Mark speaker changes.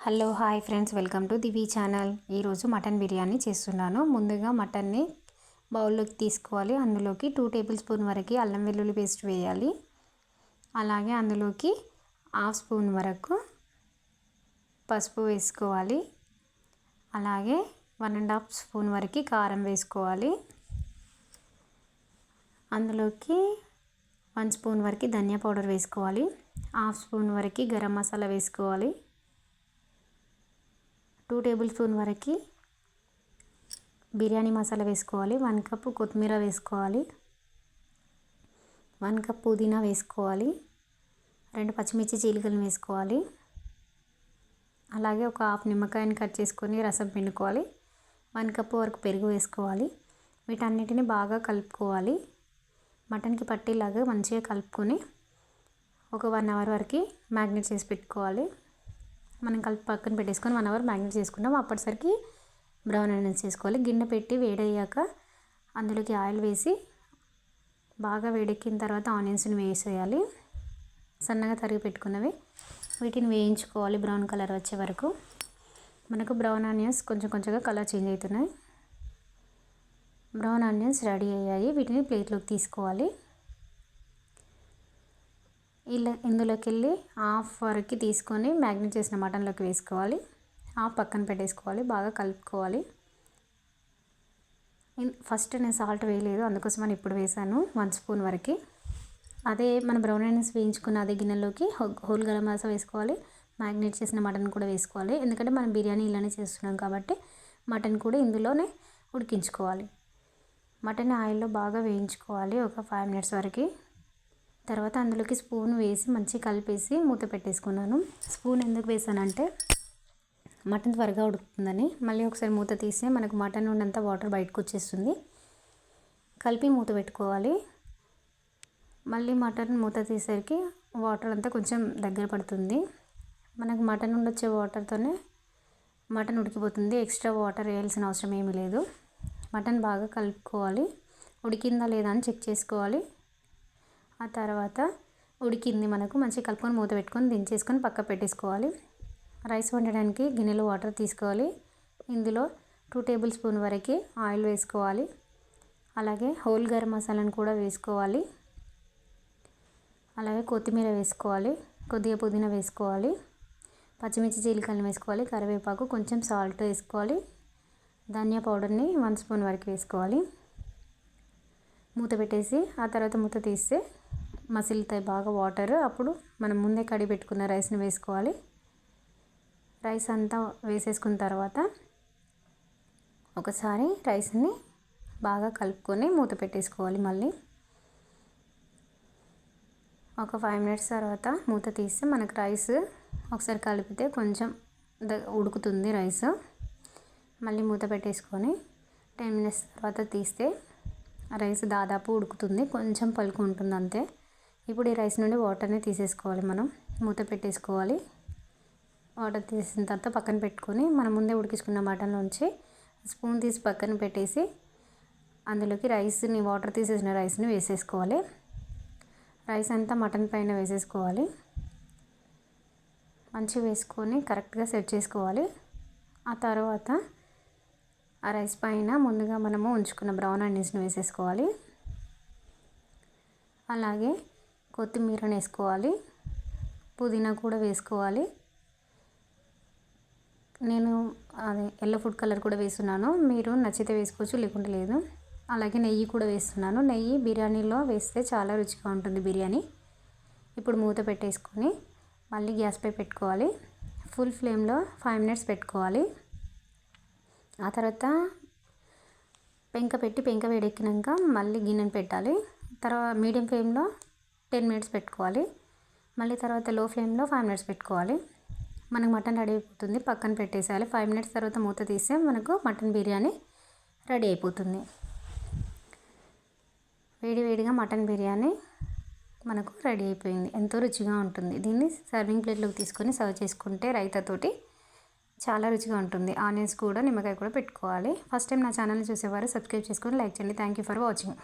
Speaker 1: Hello hi friends. Welcome to Divi channel. ఈరోజు mutton biryani చేస్తున్నాను. ముందుగా మటన్ని బౌల్లోకి తీసుకోవాలి. అందులోకి టూ టేబుల్ స్పూన్ వరకు అల్లం వెల్లుల్లి పేస్ట్ వేయాలి. అలాగే అందులోకి హాఫ్ స్పూన్ వరకు పసుపు వేసుకోవాలి. అలాగే వన్ అండ్ హాఫ్ స్పూన్ వరకు కారం వేసుకోవాలి. అందులోకి వన్ స్పూన్ వరకు ధనియా పౌడర్ వేసుకోవాలి. హాఫ్ స్పూన్ వరకు గరం మసాలా వేసుకోవాలి. టూ టేబుల్ స్పూన్ వరకు బిర్యానీ మసాలా వేసుకోవాలి. వన్ కప్ కొత్తిమీర వేసుకోవాలి. వన్ కప్ పుదీనా వేసుకోవాలి. రెండు పచ్చిమిర్చి చీలికలు వేసుకోవాలి. అలాగే ఒక హాఫ్ నిమ్మకాయని కట్ చేసుకొని రసం పిండుకోవాలి. వన్ కప్ వరకు పెరుగు వేసుకోవాలి. వీటన్నిటిని బాగా కలుపుకోవాలి. మటన్కి పట్టేలాగా మంచిగా కలుపుకొని ఒక వన్ అవర్ వరకు మ్యాగ్నెట్ చేసి పెట్టుకోవాలి. మనం కలిపి పక్కన పెట్టేసుకొని వన్ అవర్ మ్యాగ్నెట్ చేసుకుంటాం. అప్పటిసరికి బ్రౌన్ ఆనియన్స్ చేసుకోవాలి. గిన్నె పెట్టి వేడయ్యాక అందులోకి ఆయిల్ వేసి బాగా వేడెక్కిన తర్వాత ఆనియన్స్ని వేసేయాలి. సన్నగా తరిగి పెట్టుకున్నవి. వీటిని వేయించుకోవాలి బ్రౌన్ కలర్ వచ్చే వరకు. మనకు బ్రౌన్ ఆనియన్స్ కొంచెం కొంచెంగా కలర్ చేంజ్ అవుతున్నాయి. బ్రౌన్ ఆనియన్స్ రెడీ అయ్యాయి. వీటిని ప్లేట్లోకి తీసుకోవాలి. ఇలా ఇందులోకి వెళ్ళి హాఫ్ వరకు తీసుకొని మ్యాగ్నెట్ చేసిన మటన్లోకి వేసుకోవాలి. హాఫ్ పక్కన పెట్టేసుకోవాలి. బాగా కలుపుకోవాలి. ఫస్ట్ నేను సాల్ట్ వేయలేదు. అందుకోసం అని ఇప్పుడు వేసాను వన్ స్పూన్ వరకు. అదే మన బ్రౌన్ రైస్ వేయించుకున్న అదే గిన్నెలోకి హోల్ గరం మసాలా వేసుకోవాలి. మ్యాగ్నేట్ చేసిన మటన్ కూడా వేసుకోవాలి. ఎందుకంటే మనం బిర్యానీ ఇలానే చేస్తున్నాం కాబట్టి మటన్ కూడా ఇందులోనే ఉడికించుకోవాలి. మటన్ ఆయిల్లో బాగా వేయించుకోవాలి ఒక ఫైవ్ మినిట్స్ వరకు. తర్వాత అందులోకి స్పూన్ వేసి మంచిగా కలిపేసి మూత పెట్టేసుకున్నాను. స్పూన్ ఎందుకు వేసానంటే మటన్ త్వరగా ఉడుకుతుందని. మళ్ళీ ఒకసారి మూత తీస్తే మనకు మటన్ ఉన్నంత వాటర్ బయటకు వచ్చేస్తుంది. కలిపి మూత పెట్టుకోవాలి. మళ్ళీ మటన్ మూత తీసేసరికి వాటర్ అంతా కొంచెం దగ్గర పడుతుంది. మనకు మటన్ నుండి వచ్చే వాటర్తోనే మటన్ ఉడికిపోతుంది. ఎక్స్ట్రా వాటర్ వేయాల్సిన అవసరం ఏమీ లేదు. మటన్ బాగా కలుపుకోవాలి. ఉడికిందా లేదా అని చెక్ చేసుకోవాలి. ఆ తర్వాత ఉడికింది మనకు. మంచిగా కలుపుకొని మూత పెట్టుకొని దించేసుకొని పక్క పెట్టేసుకోవాలి. రైస్ వండడానికి గిన్నెలో వాటర్ తీసుకోవాలి. ఇందులో టూ టేబుల్ స్పూన్ వరకు ఆయిల్ వేసుకోవాలి. అలాగే హోల్ గరం మసాలాను కూడా వేసుకోవాలి. అలాగే కొత్తిమీర వేసుకోవాలి. కొద్దిగా పుదీనా వేసుకోవాలి. పచ్చిమిర్చి జీలకర్ర వేసుకోవాలి. కరివేపాకు కొంచెం సాల్ట్ వేసుకోవాలి. ధనియా పౌడర్ని వన్ స్పూన్ వరకు వేసుకోవాలి. మూత పెట్టేసి ఆ తర్వాత మూత తీస్తే మసిలుతాయి బాగా వాటర్. అప్పుడు మనం ముందే కడిగి పెట్టుకున్న రైస్ని వేసుకోవాలి. రైస్ అంతా వేసేసుకున్న తర్వాత ఒకసారి రైస్ని బాగా కలుపుకొని మూత పెట్టేసుకోవాలి మళ్ళీ. ఒక ఫైవ్ మినిట్స్ తర్వాత మూత తీస్తే మనకు రైస్ ఒకసారి కలిపితే కొంచెం ఉడుకుతుంది రైస్. మళ్ళీ మూత పెట్టేసుకొని టెన్ మినిట్స్ తర్వాత తీస్తే రైస్ దాదాపు ఉడుకుతుంది. కొంచెం పలుకు ఉంటుంది అంతే ఇప్పుడు ఈ రైస్ నుండి వాటర్ని తీసేసుకోవాలి మనం. మూత పెట్టేసుకోవాలి. వాటర్ తీసిన తర్వాత పక్కన పెట్టుకొని మనం ముందే ఉడికించుకున్న మటన్లోంచి స్పూన్ తీసి పక్కన పెట్టేసి అందులోకి రైస్ని వాటర్ తీసేసిన రైస్ని వేసేసుకోవాలి. రైస్ అంతా మటన్ పైన వేసేసుకోవాలి. మంచిగా వేసుకొని కరెక్ట్గా సెట్ చేసుకోవాలి. ఆ తర్వాత ఆ రైస్ పైన ముందుగా మనము ఉంచుకున్న బ్రౌన్ ఆనియన్స్ని వేసేసుకోవాలి. అలాగే కొత్తిమీరని వేసుకోవాలి. పుదీనా కూడా వేసుకోవాలి. నేను అదే ఎల్లో ఫుడ్ కలర్ కూడా వేస్తున్నాను. మీరు నచ్చితే వేసుకోవచ్చు లేకుంటే లేదు. అలాగే నెయ్యి కూడా వేస్తున్నాను. నెయ్యి బిర్యానీలో వేస్తే చాలా రుచిగా ఉంటుంది బిర్యానీ. ఇప్పుడు మూత పెట్టేసుకొని మళ్ళీ గ్యాస్పై పెట్టుకోవాలి. ఫుల్ ఫ్లేమ్లో ఫైవ్ మినిట్స్ పెట్టుకోవాలి. ఆ తర్వాత పెంక పెట్టి పెంక వేడెక్కినాక మళ్ళీ గిన్నెను పెట్టాలి. తర్వాత మీడియం ఫ్లేమ్లో టెన్ మినిట్స్ పెట్టుకోవాలి. మళ్ళీ తర్వాత లో ఫ్లేమ్లో ఫైవ్ మినిట్స్ పెట్టుకోవాలి. మనకు మటన్ రెడీ అయిపోతుంది. పక్కన పెట్టేసేయాలి. ఫైవ్ మినిట్స్ తర్వాత మూత తీస్తే మనకు మటన్ బిర్యానీ రెడీ అయిపోతుంది. వేడి వేడిగా మటన్ బిర్యానీ మనకు రెడీ అయిపోయింది. ఎంతో రుచిగా ఉంటుంది. దీన్ని సర్వింగ్ ప్లేట్లోకి తీసుకొని సర్వ్ చేసుకుంటే రైతాతోటి చాలా రుచిగా ఉంటుంది. ఆనియన్స్ కూడా నిమ్మకాయ కూడా పెట్టుకోవాలి. ఫస్ట్ టైం నా ఛానల్ని చూసేవారు సబ్స్క్రైబ్ చేసుకొని లైక్ చేయండి. Thank you for watching.